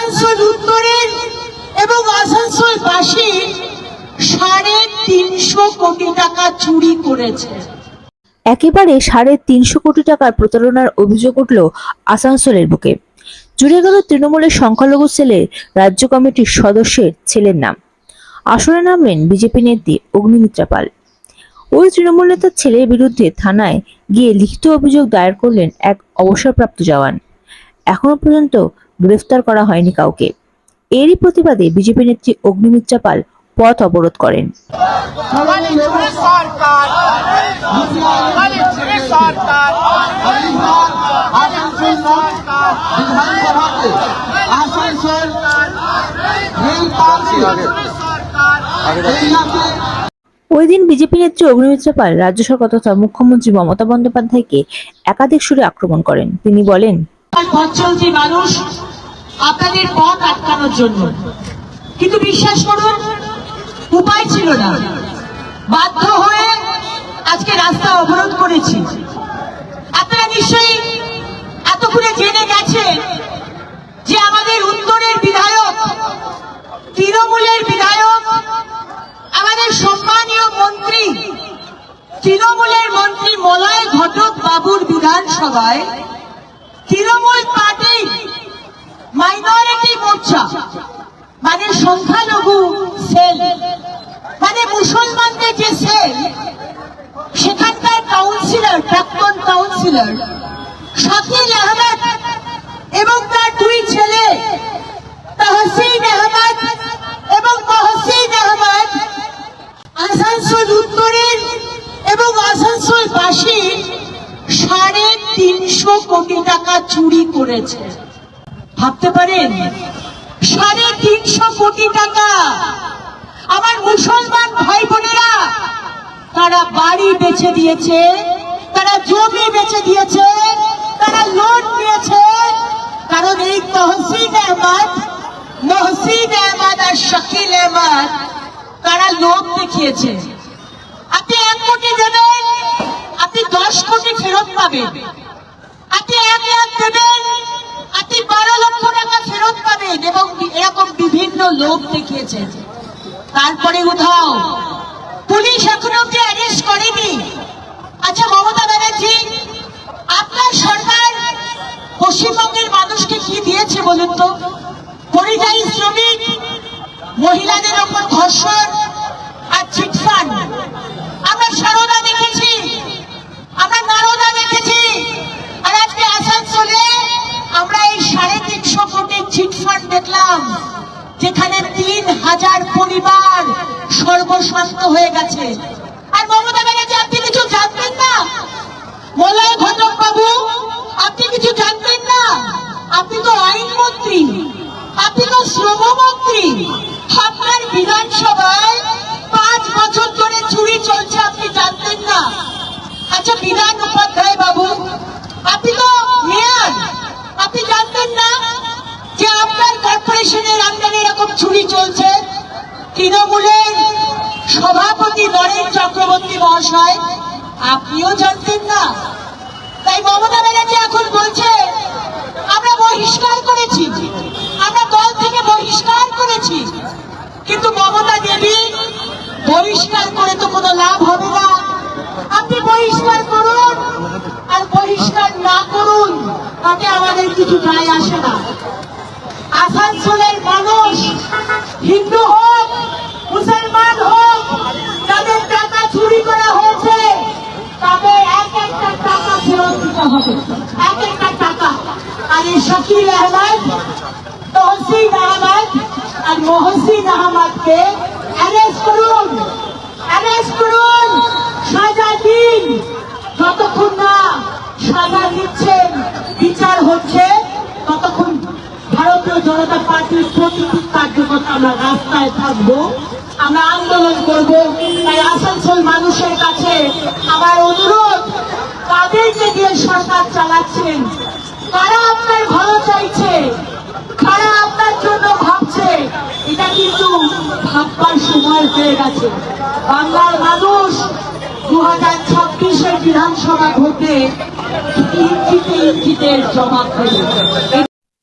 আসানসোল উত্তরের এবং আসানসোলবাসীর সাড়ে তিনশো কোটি টাকা চুরি করেছে। একেবারে সাড়ে তিনশো কোটি টাকার প্রতারণার অভিযোগ উঠল আসানসোলের বুকে। জুড়ে গেল তৃণমূলের সংখ্যালঘু সেলের রাজ্য কমিটির সদস্যের ছেলের নাম। আসরে নামলেন বিজেপি নেত্রী অগ্নিমিত্রা পাল। ওই তৃণমূল নেতার ছেলের বিরুদ্ধে থানায় গিয়ে লিখিত অভিযোগ দায়ের করলেন এক অবসরপ্রাপ্ত জওয়ান। এখনও পর্যন্ত গ্রেফতার করা হয়নি কাউকে। এরই প্রতিবাদে বিজেপি নেত্রী অগ্নিমিত্রা পাল পথ অবরোধ করেন। ওই দিন বিজেপি নেত্রী অগ্নিমিত্রা পাল রাজ্য সরকার তথা মুখ্যমন্ত্রী মমতা বন্দ্যোপাধ্যায়কে একাধিক সুরে আক্রমণ করেন। তিনি বলেন মানুষ আপনাদের পথ আটকানোর জন্য। কিন্তু বিশ্বাস করুন, উপায় ছিল না। বাধ্য হয়ে আজকে রাস্তা অবরোধ করেছি। আপনারা নিশ্চয়ই এতক্ষণে জেনে গেছেন যে আমাদের উত্তরের বিধায়ক, তৃণমূলের বিধায়ক, আমাদের সম্মানীয় মন্ত্রী, তৃণমূলের মন্ত্রী মলয় ঘটক বাবুর বিধানসভায় তৃণমূল পার্টি মাইনরিটি মোর্চা মানে সংখ্যালঘু সেল। মানে মুসলমানদের যে সেল, সেখানকার কাউন্সিলর প্রাক্তন কাউন্সিলর শাকিল আহমেদ এবং তার দুই ছেলে, তাহসিন আহমদ এবং মহসিন আহমদ, আসানসোল উত্তরের এবং আসানসোলবাসীর সাড়ে তিনশো কোটি টাকা চুরি করেছে। ভাবতে পারেন? সাড়ে তিনশো কোটি টাকা আমার মুসলমান ভাই বোনেরা, তারা বাড়ি বেছে দিয়েছে, তারা জমি বেছে দিয়েছে, তারা লোন নিয়েছে। কারণ এই তহসিন আহমদ, মহসিন আহমদ আর শাকিল আহমদ, তারা লোক দেখিয়েছে। আপনি এক কোটি দেবেন, আপনি দশ কোটি ফেরত পাবেন। আপনি এক লাখ দেবেন আপনি বারো লক্ষ টাকা ফেরত পাবেন এবং এরকম বিভিন্ন লোক দেখিয়েছেন। তারপরে উধাও, পুলিশ এখনও অব্দি অ্যারেস্ট করেনি। আচ্ছা মমতা ব্যানার্জি, আপনার সরকার পশ্চিমবঙ্গের মানুষকে কি দিয়েছে বলুন তো? পরিযায়ী শ্রমিক, মহিলাদের ওপর ধর্ষণ আর চিটফান্ড আমরা সারদা দেখেছি আমরা নারদা দেখেছি আর আজকে আসানসোলে আমরা এই সাড়ে তিনশো কোটি চিটফান্ড দেখলাম যেখানে তিন হাজার পরিবার সর্বশান্ত হয়ে গেছে। আর মমতা ব্যানার্জি, আপনি কিছু জানতেন না? মলয় ঘটক বাবু, আপনি কিছু জানতেন না? আপনি তো আইনমন্ত্রী, আপনি তো শ্রমমন্ত্রী। আপনার বিধানসভায় পাঁচ বছর ধরে চুরি চলছে, আপনি জানতেন না? আচ্ছা বিধান উপাধ্যায় বাবু, আপনি তো মেয়র, আপনি জানতেন না? যে আপনার কর্পোরেশনের আন্ডারে এরকম চুরি চলছে, তৃণমূলের সভাপতি নরেন চক্রবর্তী মহাশয়, আপনিও জানতেন না। তাই মমতা ব্যানার্জি এখন বলছে, আমরা বহিষ্কার করেছি, আমরা দল থেকে বহিষ্কার করেছি। কিন্তু মমতা দেবী বহিষ্কার করে তো কোনো লাভ হবে না। আপনি বহিষ্কার করুন আর বহিষ্কার না করুন, তাতে আমাদের কিছু যায় আসে না। আসানসোলের মানুষ হিন্দু হোক, মুসলমান হোক, যাদের টাকা চুরি করা হয়েছে, তাদের এক একটা টাকা ফেরত দিতে হবে। এক একটা টাকা। আর এই শাকিল আহমদ, তহসিন আহমদ আর মহসিন আহমদকে অ্যারেস্ট করুন। অ্যারেস্ট করুন। সাজা দিন। যতক্ষণ না সাজা দিচ্ছেন, বিচার হচ্ছে জনতা পার্টির প্রতিটি কার্যকর্তা আমরা রাস্তায় থাকব, আমরা আন্দোলন করব। তাই আসানসোল মানুষের কাছে আমার অনুরোধ, তাদেরকে দিয়ে সরকার চালাচ্ছেন। কারা আপনার ভালো চাইছে? কারা আপনার জন্য ভাবছে? এটা কিন্তু ভাববার সময় হয়ে গেছে। বাংলার মানুষ দু হাজার ছাব্বিশের বিধানসভা ভোটে ইঞ্চিতে ইঞ্চিতে জবাব দেবে।